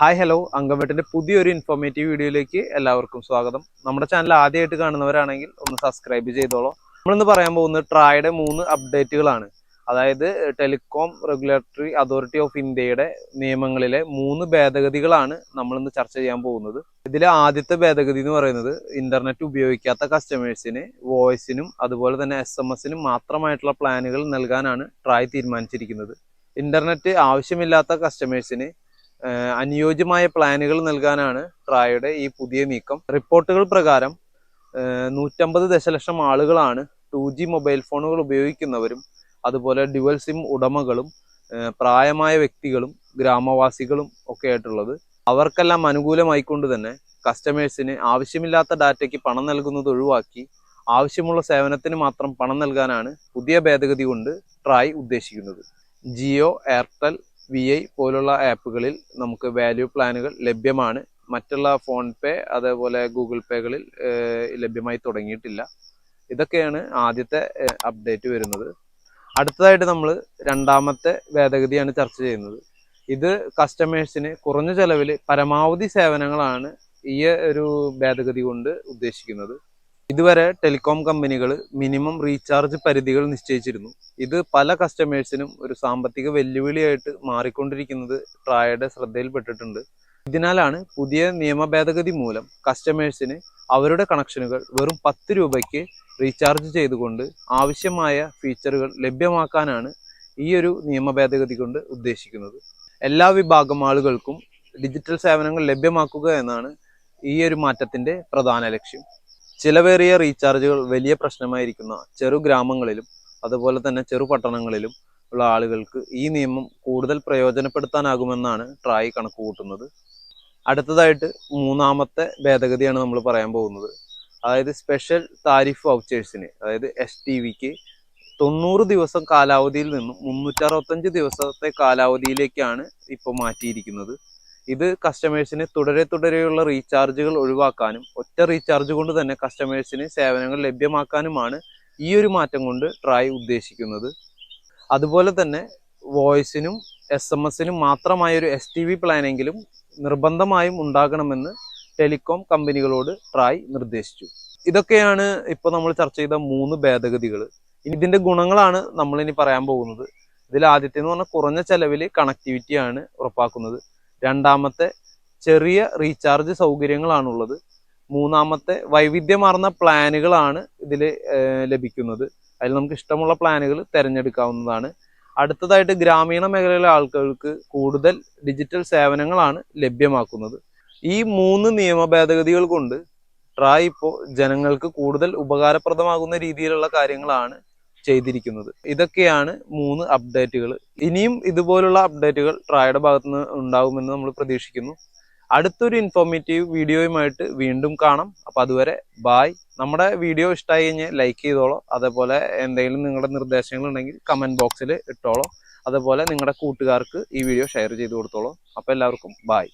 Hi hello. അങ്കംവെട്ടിന്റെ പുതിയൊരു informative വീഡിയോയിലേക്ക് എല്ലാവർക്കും സ്വാഗതം. നമ്മുടെ ചാനൽ ആദ്യമായിട്ട് കാണുന്നവരാണെങ്കിൽ ഒന്ന് സബ്സ്ക്രൈബ് ചെയ്തോളൂ. നമ്മളിന്ന് പറയാൻ പോകുന്നത് ട്രായുടെ മൂന്ന് അപ്ഡേറ്റുകളാണ് അതായത് ടെലികോം റെഗുലേറ്ററി അതോറിറ്റി ഓഫ് ഇന്ത്യയുടെ നിയമങ്ങളിലെ മൂന്ന് ഭേദഗതികളാണ് നമ്മളിന്ന് ചർച്ച ചെയ്യാൻ പോകുന്നത്. ഇതിലെ ആദ്യത്തെ ഭേദഗതി എന്ന് പറയുന്നത് ഇന്റർനെറ്റ് ഉപയോഗിക്കാത്ത കസ്റ്റമേഴ്സിന് വോയിസിനും അതുപോലെ തന്നെ എസ് എം എസിനും മാത്രമായിട്ടുള്ള പ്ലാനുകൾ നൽകാനാണ് ട്രായ് തീരുമാനിച്ചിരിക്കുന്നത്. ഇന്റർനെറ്റ് ആവശ്യമില്ലാത്ത കസ്റ്റമേഴ്സിന് അനുയോജ്യമായ പ്ലാനുകൾ നൽകാനാണ് ട്രായുടെ ഈ പുതിയ നീക്കം. റിപ്പോർട്ടുകൾ പ്രകാരം നൂറ്റമ്പത് ദശലക്ഷം ആളുകളാണ് ടു ജി മൊബൈൽ ഫോണുകൾ ഉപയോഗിക്കുന്നവരും അതുപോലെ ഡ്യുവൽ സിം ഉടമകളും പ്രായമായ വ്യക്തികളും ഗ്രാമവാസികളും ഒക്കെ ആയിട്ടുള്ളത് അവർക്കെല്ലാം അനുകൂലമായിക്കൊണ്ട് തന്നെ കസ്റ്റമേഴ്സിന് ആവശ്യമില്ലാത്ത ഡാറ്റയ്ക്ക് പണം നൽകുന്നത് ഒഴിവാക്കി ആവശ്യമുള്ള സേവനത്തിന് മാത്രം പണം നൽകാനാണ് പുതിയ ഭേദഗതി കൊണ്ട് ട്രായ് ഉദ്ദേശിക്കുന്നത്. ജിയോ എയർടെൽ വി ഐ പോലുള്ള ആപ്പുകളിൽ നമുക്ക് വാല്യൂ പ്ലാനുകൾ ലഭ്യമാണ്. മറ്റുള്ള ഫോൺ പേ അതേപോലെ ഗൂഗിൾ പേകളിൽ ലഭ്യമായി തുടങ്ങിയിട്ടില്ല. ഇതൊക്കെയാണ് ആദ്യത്തെ അപ്ഡേറ്റ് വരുന്നത്. അടുത്തതായിട്ട് നമ്മൾ രണ്ടാമത്തെ ഭേദഗതിയാണ് ചർച്ച ചെയ്യുന്നത്. ഇത് കസ്റ്റമേഴ്സിന് കുറഞ്ഞ ചെലവിൽ പരമാവധി സേവനങ്ങളാണ് ഈ ഒരു ഭേദഗതി കൊണ്ട് ഉദ്ദേശിക്കുന്നത്. ഇതുവരെ ടെലികോം കമ്പനികൾ മിനിമം റീചാർജ് പരിധികൾ നിശ്ചയിച്ചിരുന്നു. ഇത് പല കസ്റ്റമേഴ്സിനും ഒരു സാമ്പത്തിക വെല്ലുവിളിയായിട്ട് മാറിക്കൊണ്ടിരിക്കുന്നത് ട്രായയുടെ ശ്രദ്ധയിൽപ്പെട്ടിട്ടുണ്ട്. ഇതിനാലാണ് പുതിയ നിയമ ഭേദഗതി മൂലം കസ്റ്റമേഴ്സിന് അവരുടെ കണക്ഷനുകൾ വെറും പത്ത് രൂപയ്ക്ക് റീചാർജ് ചെയ്തുകൊണ്ട് ആവശ്യമായ ഫീച്ചറുകൾ ലഭ്യമാക്കാനാണ് ഈ ഒരു നിയമ ഭേദഗതി കൊണ്ട് ഉദ്ദേശിക്കുന്നത്. എല്ലാ വിഭാഗം ആളുകൾക്കും ഡിജിറ്റൽ സേവനങ്ങൾ ലഭ്യമാക്കുക എന്നാണ് ഈ ഒരു മാറ്റത്തിന്റെ പ്രധാന ലക്ഷ്യം. ചിലവേറിയ റീചാർജുകൾ വലിയ പ്രശ്നമായിരിക്കുന്ന ചെറു ഗ്രാമങ്ങളിലും അതുപോലെ തന്നെ ചെറു പട്ടണങ്ങളിലും ഉള്ള ആളുകൾക്ക് ഈ നിയമം കൂടുതൽ പ്രയോജനപ്പെടുത്താനാകുമെന്നാണ് ട്രായ് കണക്ക് കൂട്ടുന്നത് അടുത്തതായിട്ട് മൂന്നാമത്തെ ഭേദഗതിയാണ് നമ്മൾ പറയാൻ പോകുന്നത്. അതായത് സ്പെഷ്യൽ താരിഫ് വൗച്ചേഴ്സിന് അതായത് എസ് ടി വിക്ക് തൊണ്ണൂറ് ദിവസം കാലാവധിയിൽ നിന്നും മുന്നൂറ്ററുപത്തഞ്ച് ദിവസത്തെ കാലാവധിയിലേക്കാണ് ഇപ്പോൾ മാറ്റിയിരിക്കുന്നത്. ഇത് കസ്റ്റമേഴ്സിന് തുടരെ തുടരെയുള്ള റീചാർജുകൾ ഒഴിവാക്കാനും ഒറ്റ റീചാർജ് കൊണ്ട് തന്നെ കസ്റ്റമേഴ്സിന് സേവനങ്ങൾ ലഭ്യമാക്കാനുമാണ് ഈ ഒരു മാറ്റം കൊണ്ട് ട്രായ് ഉദ്ദേശിക്കുന്നത്. അതുപോലെ തന്നെ വോയിസിനും എസ് എം എസിനും മാത്രമായ ഒരു എസ് ടി വി പ്ലാനെങ്കിലും നിർബന്ധമായും ഉണ്ടാകണമെന്ന് ടെലികോം കമ്പനികളോട് ട്രായ് നിർദ്ദേശിച്ചു. ഇതൊക്കെയാണ് ഇപ്പോൾ നമ്മൾ ചർച്ച ചെയ്ത മൂന്ന് ഭേദഗതികൾ. ഇനി ഇതിന്റെ ഗുണങ്ങളാണ് നമ്മളിനി പറയാൻ പോകുന്നത്. ഇതിൽ ആദ്യത്തെ എന്ന് പറഞ്ഞാൽ കുറഞ്ഞ ചെലവിൽ കണക്ടിവിറ്റിയാണ് ഉറപ്പാക്കുന്നത്. രണ്ടാമത്തെ ചെറിയ റീചാർജ് സൗകര്യങ്ങളാണുള്ളത്. മൂന്നാമത്തെ വൈവിധ്യമാർന്ന പ്ലാനുകളാണ് ഇതിൽ ലഭിക്കുന്നത്. അതിൽ നമുക്ക് ഇഷ്ടമുള്ള പ്ലാനുകൾ തിരഞ്ഞെടുക്കാവുന്നതാണ്. അടുത്തതായിട്ട് ഗ്രാമീണ മേഖലയിലെ ആൾക്കാർക്ക് കൂടുതൽ ഡിജിറ്റൽ സേവനങ്ങളാണ് ലഭ്യമാക്കുന്നത്. ഈ മൂന്ന് നിയമ ഭേദഗതികൾ കൊണ്ട് ട്രായ് ഇപ്പോൾ ജനങ്ങൾക്ക് കൂടുതൽ ഉപകാരപ്രദമാകുന്ന രീതിയിലുള്ള കാര്യങ്ങളാണ് ചെയ്തിരിക്കുന്നത്. ഇതൊക്കെയാണ് മൂന്ന് അപ്ഡേറ്റുകൾ ഇനിയും ഇതുപോലുള്ള അപ്ഡേറ്റുകൾ ട്രായുടെ ഭാഗത്തു നിന്ന് ഉണ്ടാകുമെന്ന് നമ്മൾ പ്രതീക്ഷിക്കുന്നു. അടുത്തൊരു ഇൻഫോർമേറ്റീവ് വീഡിയോയുമായിട്ട് വീണ്ടും കാണാം. അപ്പം അതുവരെ ബായ് നമ്മുടെ വീഡിയോ ഇഷ്ടമായി കഴിഞ്ഞാൽ ലൈക്ക് ചെയ്തോളോ. അതേപോലെ എന്തെങ്കിലും നിങ്ങളുടെ നിർദ്ദേശങ്ങൾ ഉണ്ടെങ്കിൽ കമന്റ് ബോക്സിൽ ഇട്ടോളോ. അതേപോലെ നിങ്ങളുടെ കൂട്ടുകാർക്ക് ഈ വീഡിയോ ഷെയർ ചെയ്ത് കൊടുത്തോളൂ. അപ്പോൾ എല്ലാവർക്കും ബായ്